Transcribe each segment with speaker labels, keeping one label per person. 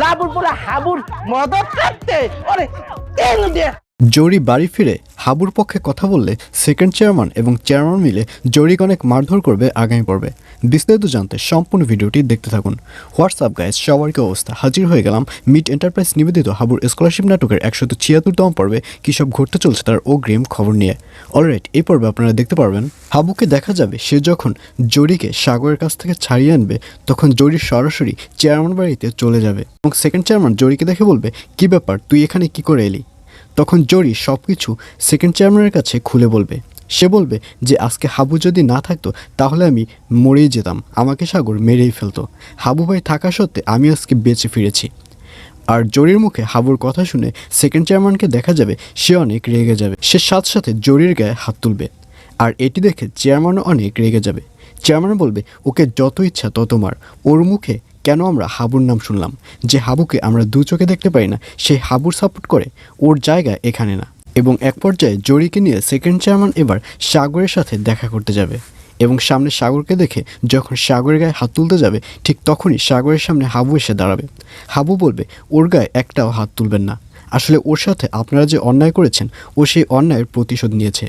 Speaker 1: লাবুর পুরা হাবুর মদত করতে
Speaker 2: জরি বাড়ি ফিরে হাবুর পক্ষে কথা বললে সেকেন্ড চেয়ারম্যান এবং চেয়ারম্যান মিলে জরিকে অনেক মারধর করবে আগামী পর্বে। বিস্তারিত জানতে সম্পূর্ণ ভিডিওটি দেখতে থাকুন। হোয়াটসঅ্যাপ গাইজ সবার কি অবস্থা? হাজির হয়ে গেলাম মিট এন্টারপ্রাইজ নিবেদিত হাবুর স্কলারশিপ নাটকের একশত ছিয়াত্তরতম পর্বে কী সব ঘটতে চলছে তার অগ্রিম খবর নিয়ে। অলরাইট, এই পর্বে আপনারা দেখতে পারবেন, হাবুকে দেখা যাবে সে যখন জরিকে সাগরের কাছ থেকে ছাড়িয়ে আনবে, তখন জরি সরাসরি চেয়ারম্যান বাড়িতে চলে যাবে। এবং সেকেন্ড চেয়ারম্যান জরিকে দেখে বলবে, কি ব্যাপার? তুই এখানে কি করে এলি? তখন জরি সব কিছু সেকেন্ড চেয়ারম্যানের কাছে খুলে বলবে। সে বলবে যে, আজকে হাবু যদি না থাকতো, তাহলে আমি মরেই যেতাম। আমাকে সাগর মেরেই ফেলতো। হাবু ভাই থাকা সত্ত্বে আমি আজকে বেঁচে ফিরেছি। আর জরির মুখে হাবুর কথা শুনে সেকেন্ড চেয়ারম্যানকে দেখা যাবে সে অনেক রেগে যাবে। সে সাথে সাথে জরির গায়ে হাত তুলবে। আর এটি দেখে চেয়ারম্যানও অনেক রেগে যাবে। চেয়ারম্যান বলবে, ওকে যত ইচ্ছা তত মার। ওর মুখে কেন আমরা হাবুর নাম শুনলাম? যে হাবুকে আমরা দু চোখে দেখতে পাই না সেই হাবুর সাপোর্ট করে ওর জায়গা এখানে না। এবং এক পর্যায়ে জরিকে নিয়ে সেকেন্ড চেয়ারম্যান এবার সাগরের সাথে দেখা করতে যাবে। এবং সামনে সাগরকে দেখে যখন সাগরের গায়ে হাত তুলতে যাবে, ঠিক তখনই সাগরের সামনে হাবু এসে দাঁড়াবে। হাবু বলবে, ওর গায়ে একটাও হাত তুলবেন না। আসলে ওর সাথে আপনারা যে অন্যায় করেছেন, ও সেই অন্যায়ের প্রতিশোধ নিয়েছে।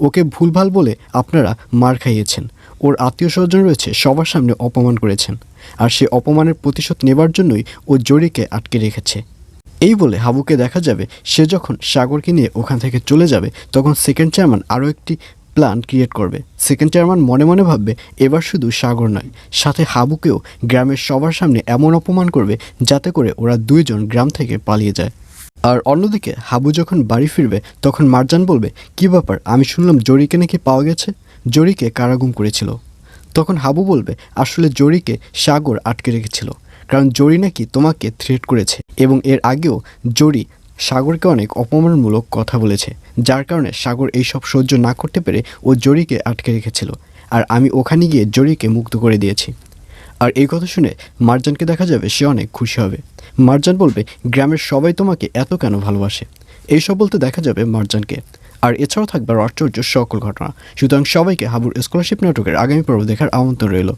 Speaker 2: ওকে ভুলভাল বলে আপনারা মার খাইয়েছেন। ওর আত্মীয় স্বজন রয়েছে, সবার সামনে অপমান করেছেন। আর সে অপমানের প্রতিশোধ নেবার জন্যই ও জরিকে আটকে রেখেছে। এই বলে হাবুকে দেখা যাবে, সে যখন সাগরকে নিয়ে ওখান থেকে চলে যাবে, তখন সেকেন্ড চেয়ারম্যান আরও একটি প্ল্যান ক্রিয়েট করবে। সেকেন্ড চেয়ারম্যান মনে মনে ভাববে, এবার শুধু সাগর নয়, সাথে হাবুকেও গ্রামের সবার সামনে এমন অপমান করবে, যাতে করে ওরা দুইজন গ্রাম থেকে পালিয়ে যায়। আর অন্যদিকে হাবু যখন বাড়ি ফিরবে, তখন মারজান বলবে, কি ব্যাপার? আমি শুনলাম জরিকে নাকি পাওয়া গেছে? জরিকে কারাগুম করেছিল। তখন হাবু বলবে, আসলে জরিকে সাগর আটকে রেখেছিল, কারণ জরি নাকি তোমাকে থ্রেট করেছে এবং এর আগেও জরি সাগরকে অনেক অপমানমূলক কথা বলেছে, যার কারণে সাগর এইসব সহ্য না করতে পেরে ও জরিকে আটকে রেখেছিল। আর আমি ওখানে গিয়ে জরিকে মুক্ত করে দিয়েছি। আর এই কথা শুনে মার্জানকে দেখা যাবে সে অনেক খুশি হবে। মার্জান বলবে, গ্রামের সবাই তোমাকে এত কেন ভালোবাসে? এইসব বলতে দেখা যাবে মার্জানকে। আর এছাড়াও থাকবে আশ্চর্য সকল ঘটনা। সুতরাং সবাইকে হাবুর স্কলারশিপ নাটকের আগামী পর্ব দেখার আমন্ত্রণ রইল।